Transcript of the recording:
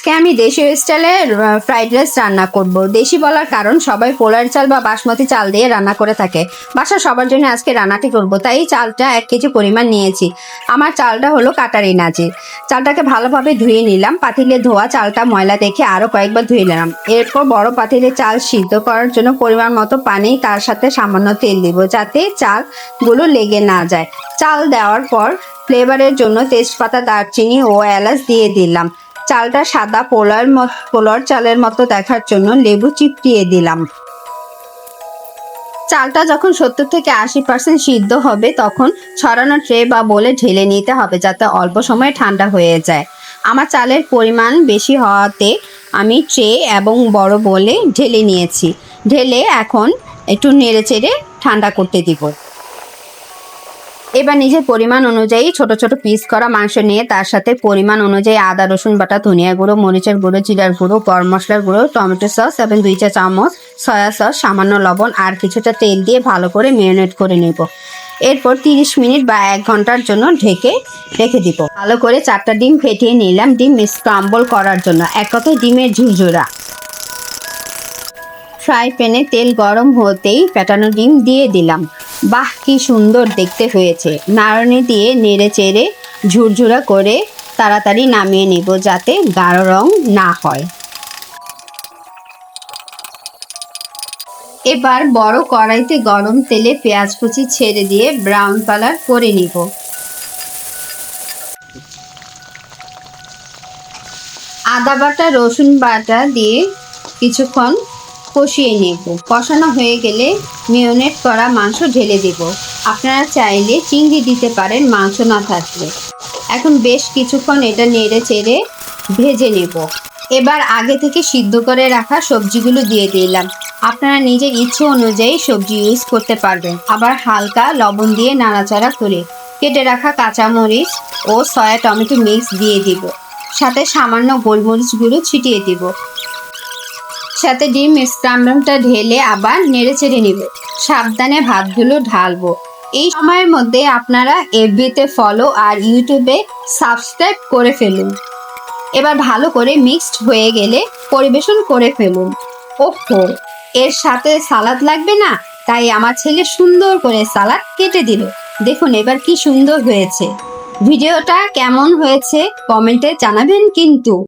আজকে আমি দেশীয় স্টাইলের ফ্রাইড রাইস রান্না করব। দেশি বলার কারণ, সবাই পোলার চাল বা বাসমতি চাল দিয়ে রান্না করে থাকে। বাসা সবার জন্য আজকে রান্নাটি করব, তাই চালটা এক কেজি পরিমাণ নিয়েছি। আমার চালটা হলো কাটারি নাচি চালটাকে ভালোভাবে ধুয়ে নিলাম। পাতিলে ধোয়া চালটা ময়লা দেখে আরও কয়েকবার ধুয়ে নিলাম। এরপর বড় পাতিলে চাল সিদ্ধ করার জন্য পরিমাণ মতো পানি, তার সাথে সামান্য তেল দিব, যাতে চালগুলো লেগে না যায়। চাল দেওয়ার পর ফ্লেভারের জন্য তেজপাতা, দারচিনি ও এলাচ দিয়ে দিলাম। চালটা সাদা পোলার পোলার চালের মতো দেখার জন্য লেবু চিপটিয়ে দিলাম। চালটা যখন সত্তর থেকে আশি পার্সেন্ট সিদ্ধ হবে, তখন ছড়ানো ট্রে বা বলে ঢেলে নিতে হবে যাতে অল্প সময়ে ঠান্ডা হয়ে যায়। আমার চালের পরিমাণ বেশি হওয়াতে আমি ট্রে এবং বড় বলে ঢেলে নিয়েছি। ঢেলে এখন একটু নেড়ে চেড়ে ঠান্ডা করতে দিব। এবার নিজের পরিমাণ অনুযায়ী ছোট ছোট পিস করা মাংস নিয়ে তার সাথে পরিমাণ অনুযায়ী আদা, রসুন বাটা, ধনিয়া গুঁড়ো, মরিচের গুঁড়ো, জিরার গুঁড়ো, গরম মশলার গুঁড়ো, টমেটো সস এবং দুই চা চামচ সয়া সস, সামান্য লবণ আর কিছুটা তেল দিয়ে ভালো করে মেরিনেট করে নেব। এরপর তিরিশ মিনিট বা এক ঘণ্টার জন্য ঢেকে রেখে দিব। ভালো করে চারটা ডিম ফেটিয়ে নিলাম। ডিম স্ক্রাম্বল করার জন্য এক কথায় ডিমের ঝুরঝুরা। ফ্রাই প্যানে তেল গরম হতেই ফেটানো ডিম দিয়ে দিলাম। বাহ, কি সুন্দর দেখতে হয়েছে। নাড়নি দিয়ে নেড়ে চেড়ে ঝুরঝুরা করে তাড়াতাড়ি নামিয়ে নেব যাতে গাঢ় রং না হয়। এবার বড় কড়াইতে গরম তেলে পেঁয়াজ কুচি ছেড়ে দিয়ে ব্রাউন কালার করে নিব। আদা বাটা, রসুন বাটা দিয়ে কিছুক্ষণ কষিয়ে নেব। কষানো হয়ে গেলে মিওনেট করা মাংস ঢেলে দেব। আপনারা চাইলে চিংড়ি দিতে পারেন, মাংস না থাকলে। এখন বেশ কিছুক্ষণ এটা নেড়ে চেড়ে ভেজে নেব। এবার আগে থেকে সিদ্ধ করে রাখা সবজিগুলো দিয়ে দিলাম। আপনারা নিজের ইচ্ছে অনুযায়ী সবজি ইউজ করতে পারবেন। আবার হালকা লবণ দিয়ে নাড়াচাড়া করে কেটে রাখা কাঁচামরিচ ও সয়া টমেটো মিক্স দিয়ে দিব। সাথে সামান্য গোলমরিচ গুঁড়ো ছিটিয়ে দিব। সাথে ডিম স্ক্রাম্বলটা ঢেলে আবার নেড়ে চেড়ে নিব। সাবধানে ভাতগুলো ঢালবো। এই সময়ের মধ্যে আপনারা এফবিতে ফলো আর ইউটিউবে সাবস্ক্রাইব করে ফেলুন। এবার ভালো করে মিক্সড হয়ে গেলে পরিবেশন করে ফেলুন। ওহো, এর সাথে সালাদ লাগবে না? তাই আমার ছেলে সুন্দর করে সালাদ কেটে দিল। দেখুন এবার কি সুন্দর হয়েছে। ভিডিওটা কেমন হয়েছে কমেন্টে জানাবেন কিন্তু।